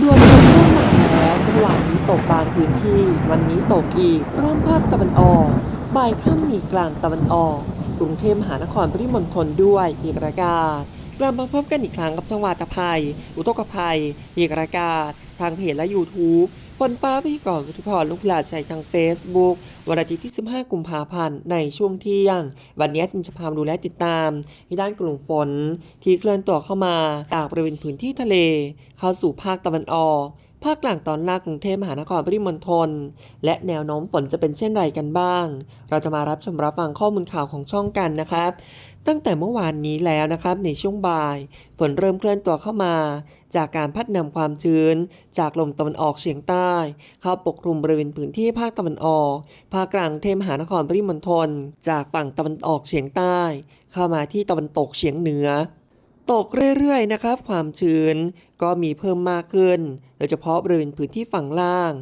ดวงลมเริ่มมาแล้วเมื่อวานนี้ตกบางพื้นที่ วันนี้ตกอีกเริ่มภาคตะวันออกบ่ายค่ำมีกลางตะวันออก กรุงเทพมหานครปริมณฑลด้วยมีกระกาศกลับมาพบกันอีกครั้งกับจังหวัดตะไคร่อุทกภัยมีกระกาศ ทางเพจและ YouTube นฟ้าพิธีกรทุกคนลูกหลานชัยทาง Facebook วันอาทิตย์ที่ 15 กุมภาพันธ์ ในช่วงเที่ยง วันนี้จินจะพามาดูและติดตาม ที่ด้านกลุ่มฝนที่เคลื่อนตัวเข้ามาจากบริเวณพื้นที่ทะเล เข้าสู่ภาคตะวันออก ภาคกลางตอนล่างกรุงเทพมหานครปริมณฑล และแนวโน้มฝนจะเป็นเช่นไรกันบ้าง เราจะมารับชมรับฟังข้อมูลข่าวของช่องกันนะครับ ตั้งแต่เมื่อวานนี้แล้วนะครับในช่วงบ่าย ฝนเริ่มเคลื่อนตัวเข้ามา จากการพัดนำความชื้น จากลมตะวันออกเฉียงใต้ เข้าปกคลุมบริเวณพื้นที่ภาคตะวันออก ภาคกลางกรุงเทพมหานครปริมณฑล จากฝั่งตะวันออกเฉียงใต้ เข้ามาที่ตะวันตกเฉียงเหนือ ตกเรื่อยๆนะครับ ความชื้นก็มีเพิ่มมากขึ้น โดยเฉพาะบริเวณพื้นที่ฝั่งล่าง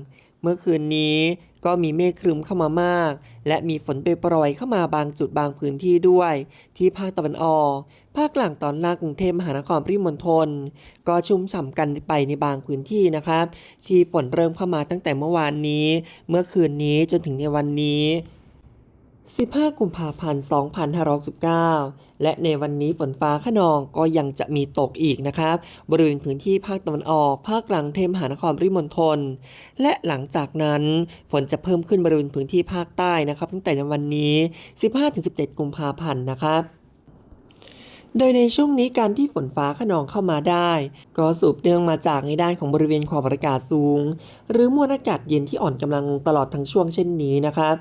เมื่อคืนนี้ก็มีเมฆครึมเข้ามามาก และมีฝนเปรยเข้ามาบางจุดบางพื้นที่ด้วย ที่ภาคตะวันออก ภาคกลางตอนล่างกรุงเทพมหานครปริมณฑลก็ชุ่มฉ่ำกันไปในบางพื้นที่นะครับ ที่ฝนเริ่มเข้ามาตั้งแต่เมื่อวานนี้ เมื่อคืนนี้จนถึงในวันนี้ 15 กุมภาพันธ์ 2569 และในวันนี้ฝนฟ้าขนองก็ยังจะมีตกอีกนะครับ บริเวณพื้นที่ภาคตะวันออก ภาคกลางเทมหานครริมณฑล และหลังจากนั้นฝนจะเพิ่มขึ้นบริเวณพื้นที่ภาคใต้นะครับ ตั้งแต่ในวันนี้ 15-17 กุมภาพันธ์นะครับ โดยในช่วงนี้การที่ฝนฟ้าขนองเข้ามาได้ ก็สูบเนื่องมาจากในด้านของบริเวณความกดอากาศสูง หรือมวลอากาศเย็นที่อ่อนกำลังตลอดทั้งช่วงเช่นนี้นะครับ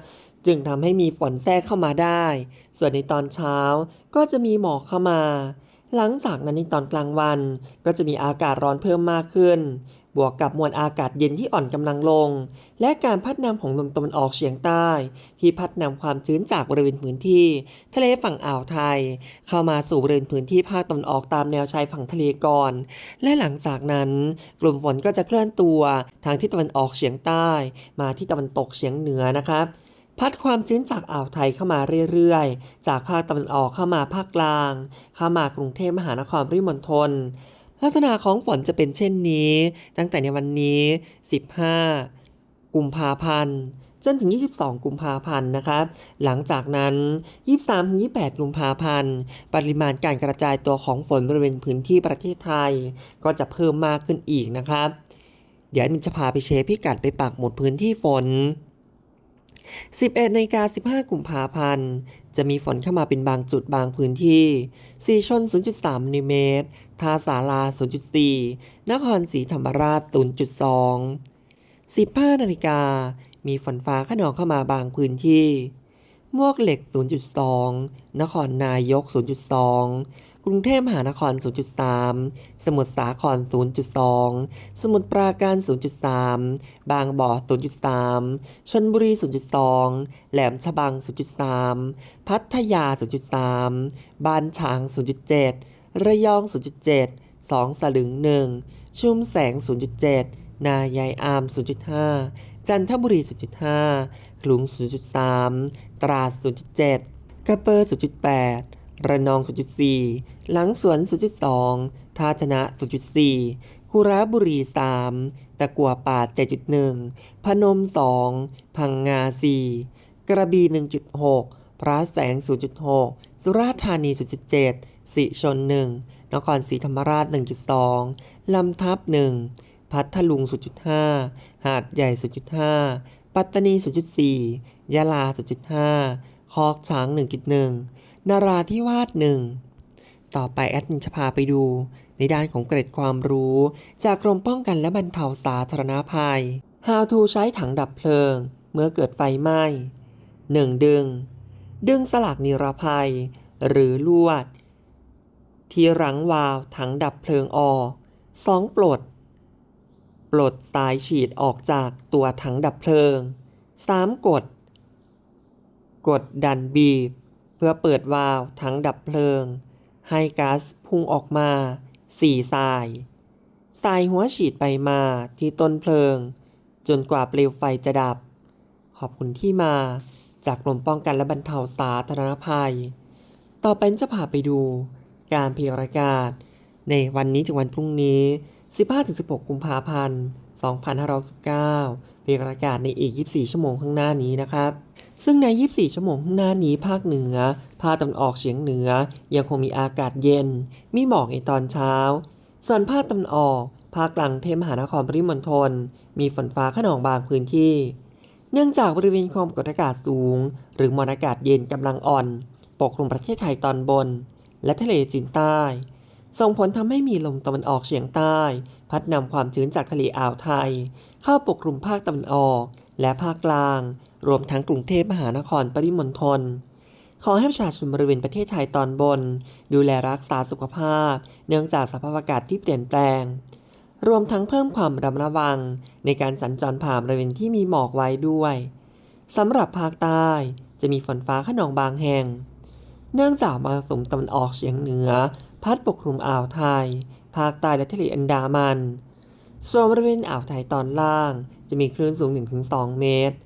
จึงทำให้มีฝนแทรกเข้ามาได้ ส่วนในตอนเช้าก็จะมีหมอกเข้ามา หลังจากนั้นในตอนกลางวันก็จะมีอากาศร้อนเพิ่มมากขึ้น วกกับมวลอากาศเย็นที่อ่อนกำลังลง และการพัดนำของลมตะวันออกเฉียงใต้ ที่พัดนำความชื้นจากบริเวณพื้นที่ ทะเลฝั่งอ่าวไทย เข้ามาสู่บริเวณพื้นที่ภาคตะวันออกตามแนวชายฝั่งทะเลก่อน และหลังจากนั้นกลุ่มฝนก็จะเคลื่อนตัว ทางทิศตะวันออกเฉียงใต้ มาที่ตะวันตกเฉียงเหนือนะครับพัดความชื้นจากอ่าวไทยเข้ามาเรื่อยๆ จากภาคตะวันออกเข้ามาภาคกลาง เข้ามากรุงเทพมหานครปริมณฑล ลักษณะของฝนจะเป็นเช่นนี้ ตั้งแต่ในวันนี้ 15 กุมภาพันธ์จนถึง 22 กุมภาพันธ์นะครับ หลังจากนั้น 23-28 กุมภาพันธ์ ปริมาณการกระจายตัวของฝนบริเวณพื้นที่ประเทศไทย ก็จะเพิ่มมากขึ้นอีกนะครับ เดี๋ยวมินจะพาไปเชฟพิกัดไปปักหมุดพื้นที่ฝน 11นาฬิกา15 กุมภาพันธ์ จะมีฝนเข้ามาเป็นบางจุดบางพื้นที่ สีชน 0.3มิลลิเมตร ท่าสารา0.4 นครศรีธรรมราช 0.2 15นาฬิกา มีฝนฟ้าขนองเข้ามาบางพื้นที่ มวกเหล็ก 0.2 นครนายก 0.2 กรุงเทพมหานคร 0.3 สมุทรสาคร 0.2 สมุทรปราการ 0.3 บางบ่อ 0.3ชลบุรี 0.2 แหลมฉบัง 0.3 พัทยา 0.3 บ้านฉาง 0.7 ระยอง 0.7 สองสลึง 1 ชุมแสง 0.7 นายายอาม 0.5 จันทบุรี 0.5 ขลุง 0.3 ตราด 0.7 กระเปอร์ 0.8 ระนอง 0.4 หลังสวน 0.2 ท่าชนะ 0.4คุระบุรี 3 ตะกัวป่า 7.1 พนม 2 พังงา 4 กระบี่ 1.6 พระแสง 0.6 สุราษฎร์ธานี 0.7 สิชน 1 นครศรีธรรมราช 1.2 ลำทับ 1 พัทลุง 0.5 หาดใหญ่ 0.5 ปัตตานี 0.4 ยะลา 0.5 คอกช้าง 1.1 นาราธิวาส 1 ต่อไปแอดมินจะพาไปดู ในด้านของเกร็ดความรู้ จากกรมป้องกันและบรรเทาสาธารณภัย How to ใช้ถังดับเพลิง เมื่อเกิดไฟไหม้ 1. ดึง ดึงสลักนิรภัย หรือลวด ที่รั้งวาล์วถังดับเพลิงออก 2. ปลด ปลดสายฉีดออกจากตัวถังดับเพลิง 3. กด กดดันบีบ เพื่อเปิดวาล์วถังดับเพลิง ให้ก๊าซพุ่งออกมา 4. สายสายหัวฉีดไปมาที่ต้นเพลิง จนกว่าเปลวไฟจะดับ ขอบคุณที่มาจากกรมป้องกันและบรรเทาสาธารณภัย ต่อไปจะพาไปดู การพยากรากาศ ในวันนี้ถึงวันพรุ่งนี้ 15-16 กุมภาพันธ์ 2519เป็นประกาศในอีก 24 ชั่วโมงข้างหน้านี้นะครับซึ่งใน 24 ชั่วโมงข้างหน้านี้ ภาคเหนือ ภาคตะวันออกเฉียงเหนือ ยังคงมีอากาศเย็น มีหมอกในตอนเช้า ส่วนภาคตะวันออก ภาคกลางกรุงเทพมหานครปริมณฑล มีฝนฟ้าขนองบางพื้นที่ เนื่องจากบริเวณความกดอากาศสูง หรือมวลอากาศเย็นกำลังอ่อน ปกคลุมประเทศไทยตอนบน และทะเลจีนใต้ ส่งผลทำให้มีลมตะวันออกเฉียงใต้ พัดนำความชื้นจากทะเลอ่าวไทย เข้าปกคลุมภาคตะวันออก และภาคกลาง รวมทั้งกรุงเทพมหานครปริมณฑลขอให้ประชาชนบริเวณประเทศไทยตอนบน ดูแลรักษาสุขภาพ เนื่องจากสภาพอากาศที่เปลี่ยนแปลง รวมทั้งเพิ่มความระมัดระวัง ในการสัญจรผ่านบริเวณที่มีหมอกไว้ด้วยสำหรับภาคใต้จะมีฝนฟ้าขนองบางแห่ง เนื่องจากมรสุมตะวันออกเฉียงเหนือ พัดปกคลุมอ่าวไทย ภาคใต้และทะเลอันดามัน ส่วนบริเวณอ่าวไทยตอนล่าง จะมีคลื่นสูง 1-2 เมตร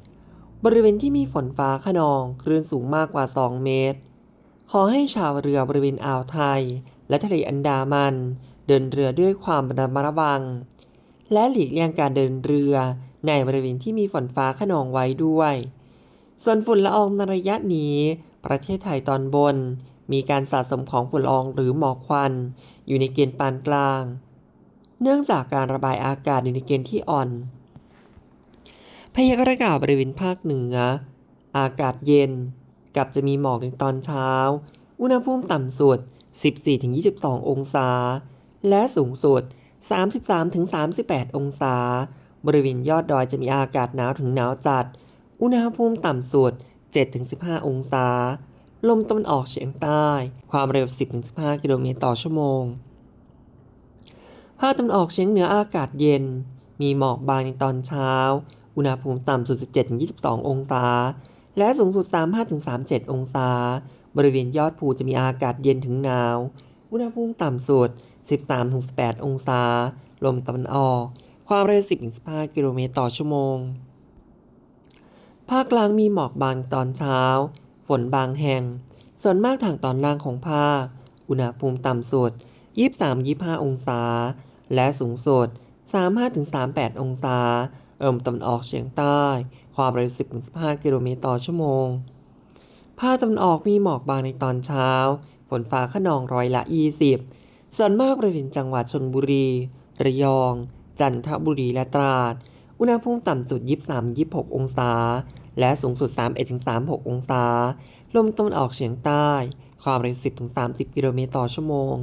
บริเวณที่มีฝนฟ้าขนองคลื่นสูงมากกว่า 2 เมตร ขอให้ชาวเรือบริเวณอ่าวไทย และทะเลอันดามัน เดินเรือด้วยความระมัดระวัง และหลีกเลี่ยงการเดินเรือในบริเวณที่มีฝนฟ้าขนองไว้ด้วย ส่วนฝุ่นละอองในระยะนี้ ประเทศไทยตอนบน มีการสะสมของฝุ่นละอองหรือหมอกควัน อยู่ในเกณฑ์ปานกลาง เนื่องจากการระบายอากาศอยู่ในเกณฑ์ที่อ่อน พยากรณ์อากาศบริเวณภาคเหนือ อากาศเย็น กับจะมีหมอกในตอนเช้า อุณหภูมิต่ำสุด 14-22 องศา และสูงสุด 33-38 องศา บริเวณยอดดอยจะมีอากาศหนาวถึงหนาวจัด อุณหภูมิต่ำสุด 7-15 องศา ลมตะวันออกเฉียงใต้ ความเร็ว 10-15 กิโลเมตรต่อชั่วโมง ภาคตะวันออกเฉียงเหนืออากาศเย็น มีหมอกบางในตอนเช้า อุณหภูมิต่ำสุด 17-22 องศา และสูงสุด 35-37 องศา บริเวณยอดภูจะมีอากาศเย็นถึงหนาว อุณหภูมิต่ำสุด 13-18 องศา ลมตะวันออก ความเร็ว 10-15 กิโลเมตรต่อชั่วโมง ภาคกลางมีหมอกบางตอนเช้า ฝนบางแห่ง ส่วนมากทางตอนล่างของภาค อุณหภูมิต่ำสุด 23-25 องศา และสูงสุด 35-38 องศาลมตะวันออกเฉียงใต้ ความเร็ว 10-15 กิโลเมตรต่อชั่วโมง ภาคตะวันออกมีหมอกบางในตอนเช้า ฝนฟ้าขนองร้อยละ 20 ส่วนมากบริเวณจังหวัดชนบุรี ระยอง จันทบุรีและตราด อุณหภูมิต่ำสุด 23-26 องศา และสูงสุด 31-36 องศา ลมตะวันออกเฉียงใต้ ความเร็ว 10-30 กิโลเมตรต่อชั่วโมง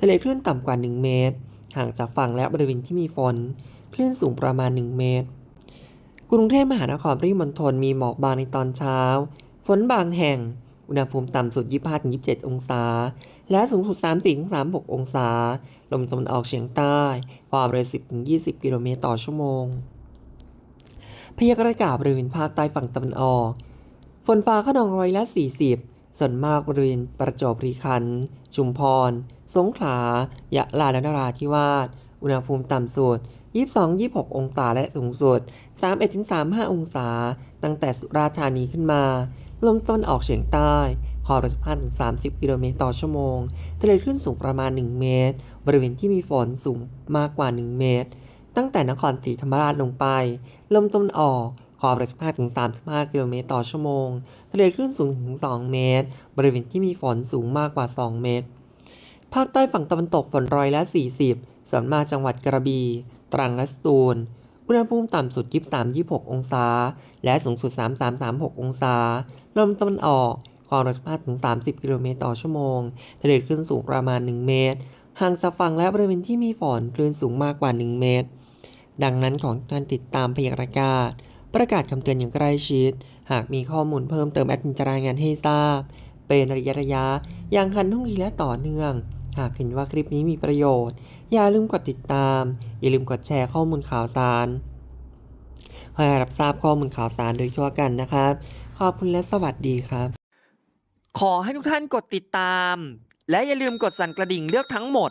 ทะเลคลื่นต่ำกว่า 1 เมตร ห่างจากฝั่งและบริเวณที่มีฝน คลื่นสูงประมาณ 1 เมตร กรุงเทพมหานครปริมณฑลมีหมอกบางในตอนเช้า ฝนบางแห่ง อุณหภูมิต่ำสุด 25-27 องศา และสูงสุด 34-36 องศา ลมตะวันออกเฉียงใต้ ความเร็ว 10-20 กิโลเมตรต่อชั่วโมง พยากรณ์อากาศบริเวณภาคใต้ฝั่งตะวันออก ฝนฟ้าขนองร้อยละ 40 ส่วนมากบริเวณประจวบคีรีขันธ์ชุมพร สงขลา ยะลาและนราธิวาส อุณหภูมิต่ำสุด 22-26 องศาและสูงสุด 31-35 องศา ตั้งแต่สุราษฎร์ธานีขึ้นมา ลมตะวันออกเฉียงใต้ความเร็ว15-30กิโลเมตรต่อชั่วโมงทะเลคลื่นสูงประมาณ 1 เมตร บริเวณที่มีฝนสูงมากกว่า 1 เมตร ตั้งแต่นครศรีธรรมราชลงไป ลมตะวันออก ความเร็ว15-35 กิโลเมตรต่อชั่วโมง ทะเลคลื่นสูงถึง 2 เมตร บริเวณที่มีฝนสูงมากกว่า 2 เมตร ภาคใต้ฝั่งตะวันตกฝนร้อยละ 40 ส่วนมากจังหวัดกระบี่ ตรังและสตูล อุณหภูมิต่ำสุด 23-26 องศา และสูงสุด 33-36 องศา ลมตะวันออกความเร็ว15-30 กิโลเมตรต่อชั่วโมง ทะเลคลื่นสูงประมาณ 1 เมตร ห่างจากฝั่งและบริเวณที่มีฝนคลื่นสูงมากกว่า 1 เมตร ดังนั้นของท่านติดตามพยากรณ์อากาศ ประกาศคำเตือนอย่างใกล้ชิด หากมีข้อมูลเพิ่มเติมแอดมินจะรายงานให้ทราบ เป็นระยะระยะอย่างทันท่งทีและต่อเนื่อง หากเห็นว่าคลิปนี้มีประโยชน์ อย่าลืมกดติดตาม อย่าลืมกดแชร์ข้อมูลข่าวสารเพื่อให้รับทราบข้อมูลข่าวสารโดยทั่วกันนะครับ ขอบคุณและสวัสดีครับ ขอให้ทุกท่านกดติดตาม และอย่าลืมกดสั่นกระดิ่งเลือกทั้งหมด